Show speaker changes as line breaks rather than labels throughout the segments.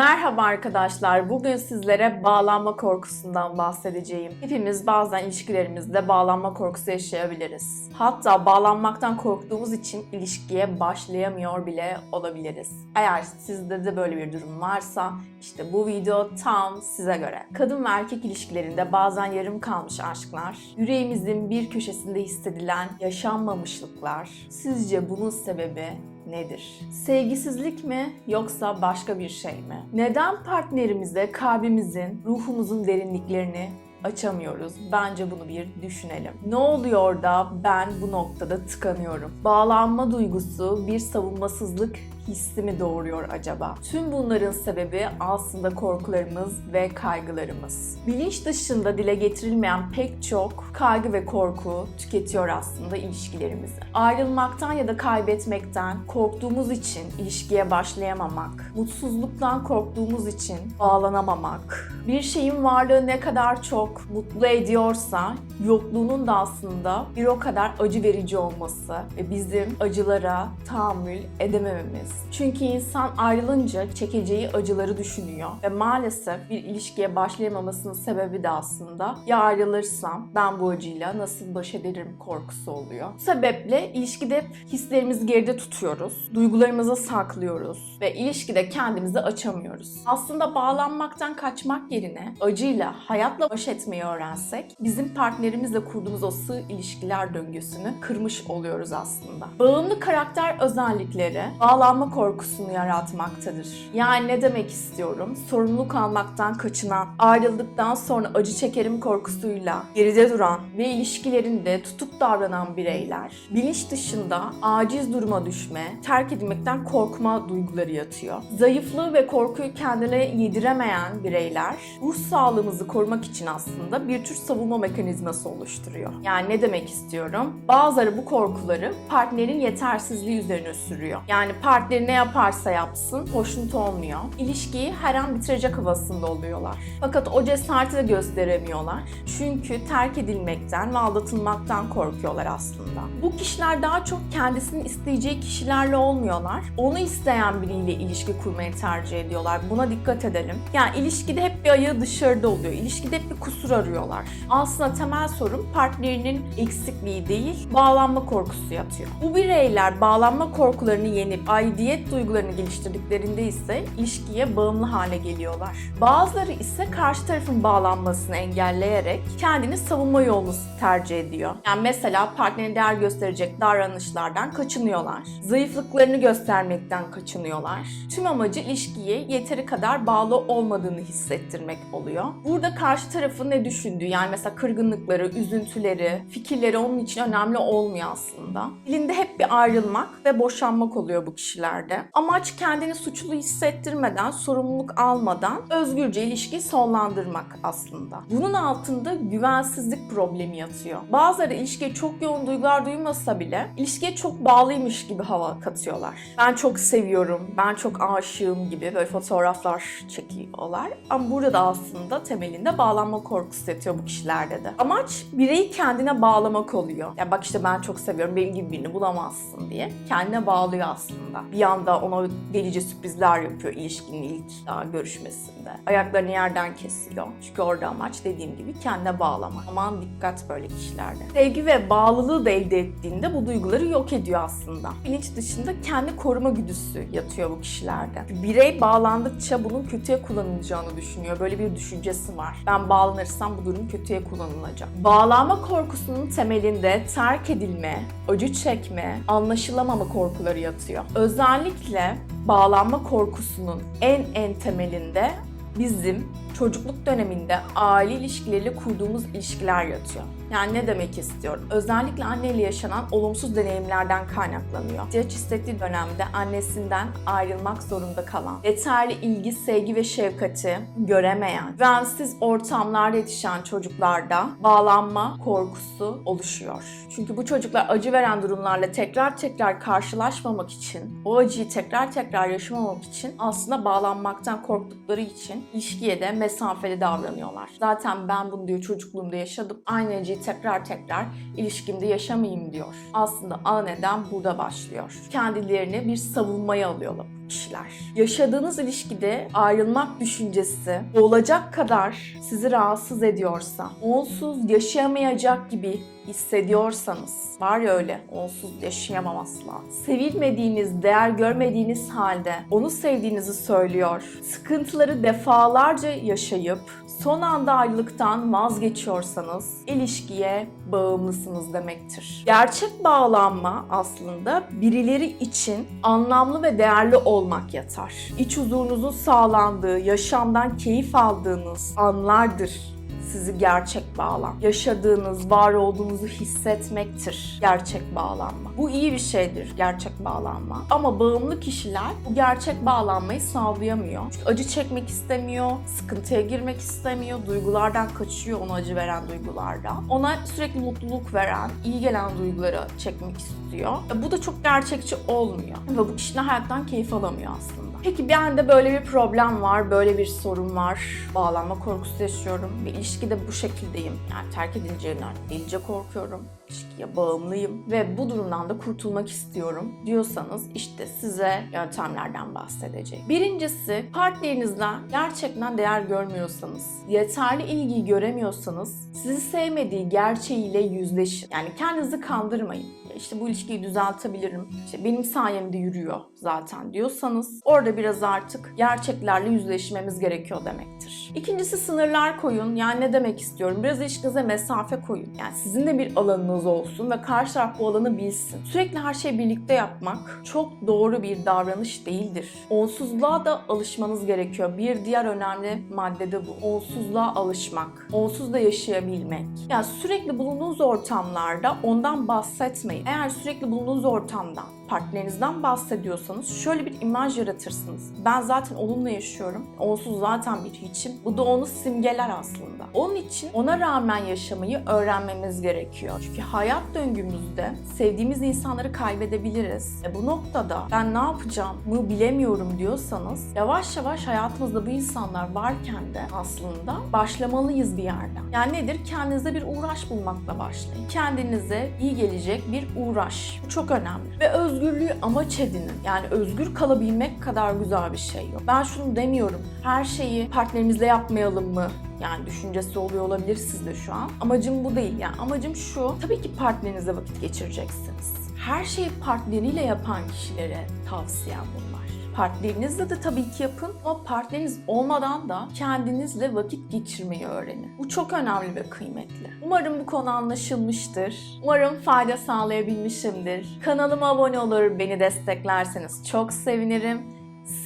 Merhaba arkadaşlar. Bugün sizlere bağlanma korkusundan bahsedeceğim. Hepimiz bazen ilişkilerimizde bağlanma korkusu yaşayabiliriz. Hatta bağlanmaktan korktuğumuz için ilişkiye başlayamıyor bile olabiliriz. Eğer sizde de böyle bir durum varsa işte bu video tam size göre. Kadın ve erkek ilişkilerinde bazen yarım kalmış aşklar, yüreğimizin bir köşesinde hissedilen yaşanmamışlıklar. Sizce bunun sebebi nedir? Sevgisizlik mi yoksa başka bir şey mi? Neden partnerimize kalbimizin, ruhumuzun derinliklerini açamıyoruz. Bence bunu bir düşünelim. Ne oluyor da ben bu noktada tıkanıyorum? Bağlanma duygusu bir savunmasızlık hissi mi doğuruyor acaba? Tüm bunların sebebi aslında korkularımız ve kaygılarımız. Bilinç dışında dile getirilmeyen pek çok kaygı ve korku tüketiyor aslında ilişkilerimizi. Ayrılmaktan ya da kaybetmekten korktuğumuz için ilişkiye başlayamamak, mutsuzluktan korktuğumuz için bağlanamamak, bir şeyin varlığı ne kadar çok mutlu ediyorsa yokluğunun da aslında bir o kadar acı verici olması ve bizim acılara tahammül edemememiz. Çünkü insan ayrılınca çekeceği acıları düşünüyor ve maalesef bir ilişkiye başlayamamasının sebebi de aslında ya ayrılırsam ben bu acıyla nasıl baş ederim korkusu oluyor. Bu sebeple ilişkide hep hislerimizi geride tutuyoruz, duygularımızı saklıyoruz ve ilişkide kendimizi açamıyoruz. Aslında bağlanmaktan kaçmak yerine acıyla, hayatla baş etmeyi öğrensek bizim partnerimizle kurduğumuz o sığ ilişkiler döngüsünü kırmış oluyoruz aslında. Bağımlı karakter özellikleri bağlanma korkusunu yaratmaktadır. Yani ne demek istiyorum? Sorumluluk almaktan kaçınan, ayrıldıktan sonra acı çekerim korkusuyla geride duran ve ilişkilerinde tutuk davranan bireyler bilinç dışında aciz duruma düşme, terk edilmekten korkma duyguları yatıyor. Zayıflığı ve korkuyu kendine yediremeyen bireyler ruh sağlığımızı korumak için aslında bir tür savunma mekanizması oluşturuyor. Yani ne demek istiyorum? Bazıları bu korkuları partnerin yetersizliği üzerine sürüyor. Yani partneri ne yaparsa yapsın hoşnut olmuyor. İlişkiyi her an bitirecek havasında oluyorlar. Fakat o cesareti de gösteremiyorlar. Çünkü terk edilmekten ve aldatılmaktan korkuyorlar aslında. Bu kişiler daha çok kendisinin isteyeceği kişilerle olmuyorlar. Onu isteyen biriyle ilişki kurmayı tercih ediyorlar. Buna dikkat edelim. Yani ilişkide hep bir ayağı dışarıda oluyor. İlişkide hep bir kusur arıyorlar. Aslında temel sorun partnerinin eksikliği değil, bağlanma korkusu yatıyor. Bu bireyler bağlanma korkularını yenip aidiyet duygularını geliştirdiklerinde ise ilişkiye bağımlı hale geliyorlar. Bazıları ise karşı tarafın bağlanmasını engelleyerek kendini savunma yolunu tercih ediyor. Yani mesela partnerine değer gösterecek davranışlardan kaçınıyorlar. Zayıflıklarını göstermekten kaçınıyorlar. Tüm amacı ilişkiye yeteri kadar bağlı olmadığını hissettirmek oluyor. Burada karşı tarafın ne düşündüğü yani mesela kırgınlıkları, üzüntüleri, fikirleri onun için önemli olmuyor aslında. Dilinde hep bir ayrılmak ve boşanmak oluyor bu kişilerde. Amaç kendini suçlu hissettirmeden, sorumluluk almadan özgürce ilişkiyi sonlandırmak aslında. Bunun altında güvensizlik problemi yatıyor. Bazıları ilişkiye çok yoğun duygular duymasa bile ilişkiye çok bağlıymış gibi hava katıyorlar. Ben çok seviyorum, ben çok aşığım gibi böyle fotoğraflar çekiyorlar. Ama burada da aslında temelinde bağlanma korkusu yatıyor bu kişilerde de. Amaç bireyi kendine bağlamak oluyor. Ya bak işte ben çok seviyorum, benim gibi birini bulamazsın diye. Kendine bağlıyor aslında. Bir anda ona delice sürprizler yapıyor ilişkinin ilk daha görüşmesinde. Ayaklarını yerden kesiyor. Çünkü orada amaç dediğim gibi kendine bağlamak. Aman dikkat böyle kişilerde. Sevgi ve bağlılığı da elde ettiğinde bu duyguları yok ediyor aslında. Bilinç dışında kendi koruma güdüsü yatıyor bu kişilerde. Birey bağlandıkça bunun kötüye kullanılacağını düşünüyor. Böyle bir düşüncesi var. Ben bağlanırsam bu durum kötüye kullanılacak. Bağlanma korkusunun temelinde terk edilme, acı çekme, anlaşılamama korkuları yatıyor. Özellikle bağlanma korkusunun en en temelinde bizim çocukluk döneminde aile ilişkileriyle kurduğumuz ilişkiler yatıyor. Yani ne demek istiyorum? Özellikle anneyle yaşanan olumsuz deneyimlerden kaynaklanıyor. İhtiyaç hissettiği dönemde annesinden ayrılmak zorunda kalan, yeterli ilgi, sevgi ve şefkati göremeyen, güvensiz ortamlarda yetişen çocuklarda bağlanma korkusu oluşuyor. Çünkü bu çocuklar acı veren durumlarla tekrar tekrar karşılaşmamak için, o acıyı tekrar tekrar yaşamamak için aslında bağlanmaktan korktukları için ilişkiye de mesafeli davranıyorlar. Zaten ben bunu diyor çocukluğumda yaşadım. Aynı acıyı tekrar tekrar ilişkimde yaşamayayım diyor. Aslında ana neden burada başlıyor. Kendilerini bir savunmaya alıyorlar kişiler. Yaşadığınız ilişkide ayrılmak düşüncesi olacak kadar sizi rahatsız ediyorsa, onsuz yaşayamayacak gibi hissediyorsanız, var ya öyle onsuz yaşayamam asla. Sevilmediğiniz, değer görmediğiniz halde onu sevdiğinizi söylüyor. Sıkıntıları defalarca yaşayıp son anda ayrılıktan vazgeçiyorsanız ilişkiye bağımlısınız demektir. Gerçek bağlanma aslında birileri için anlamlı ve değerli olmak yatar. İç huzurunuzun sağlandığı, yaşamdan keyif aldığınız anlardır sizi gerçek bağlam. Yaşadığınız, var olduğunuzu hissetmektir gerçek bağlanma. Bu iyi bir şeydir gerçek bağlanma. Ama bağımlı kişiler bu gerçek bağlanmayı sağlayamıyor. Çünkü acı çekmek istemiyor, sıkıntıya girmek istemiyor, duygulardan kaçıyor onu acı veren duygulardan. Ona sürekli mutluluk veren, iyi gelen duyguları çekmek istiyor. E, Bu da çok gerçekçi olmuyor. Ve bu kişinin hayattan keyif alamıyor aslında. Peki bende böyle bir problem var, böyle bir sorun var. Bağlanma korkusu yaşıyorum ve ilişkide bu şekildeyim. Yani terk edileceğimden delice korkuyorum. İlişkiye bağımlıyım ve bu durumdan da kurtulmak istiyorum diyorsanız işte size yöntemlerden bahsedeceğim. Birincisi partnerinizden gerçekten değer görmüyorsanız, yeterli ilgiyi göremiyorsanız sizi sevmediği gerçeğiyle yüzleşin. Yani kendinizi kandırmayın. İşte bu ilişkiyi düzeltebilirim. İşte benim sayemde yürüyor zaten diyorsanız orada biraz artık gerçeklerle yüzleşmemiz gerekiyor demektir. İkincisi sınırlar koyun. Yani ne demek istiyorum? Biraz ilişkinize mesafe koyun. Yani sizin de bir alanınız olsun ve karşı taraf bu alanı bilsin. Sürekli her şeyi birlikte yapmak çok doğru bir davranış değildir. Onsuzluğa da alışmanız gerekiyor. Bir diğer önemli madde de bu. Onsuzluğa alışmak. Onsuz da yaşayabilmek. Yani sürekli bulunduğunuz ortamlarda ondan bahsetmeyin. Eğer sürekli bulunduğunuz ortamdan partnerinizden bahsediyorsanız şöyle bir imaj yaratırsınız. Ben zaten onunla yaşıyorum. Onsuz zaten bir hiçim. Bu da onu simgeler aslında. Onun için ona rağmen yaşamayı öğrenmemiz gerekiyor. Çünkü hayat döngümüzde sevdiğimiz insanları kaybedebiliriz. E bu noktada ben ne yapacağımı bilemiyorum diyorsanız yavaş yavaş hayatımızda bu insanlar varken de aslında başlamalıyız bir yerden. Yani nedir? Kendinize bir uğraş bulmakla başlayın. Kendinize iyi gelecek bir uğraş. Bu çok önemli. Ve özgürlüğü amaç edinin. Yani özgür kalabilmek kadar güzel bir şey yok. Ben şunu demiyorum. Her şeyi partnerimizle yapmayalım mı? Yani düşüncesi oluyor olabilir sizde şu an. Amacım bu değil. Yani amacım şu. Tabii ki partnerinizle vakit geçireceksiniz. Her şeyi partneriyle yapan kişilere tavsiyem bunlar. Partnerinizle de tabii ki yapın ama partneriniz olmadan da kendinizle vakit geçirmeyi öğrenin. Bu çok önemli ve kıymetli. Umarım bu konu anlaşılmıştır. Umarım fayda sağlayabilmişimdir. Kanalıma abone olur, beni desteklerseniz çok sevinirim.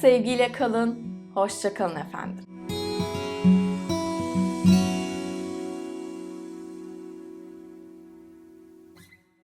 Sevgiyle kalın, hoşça kalın efendim.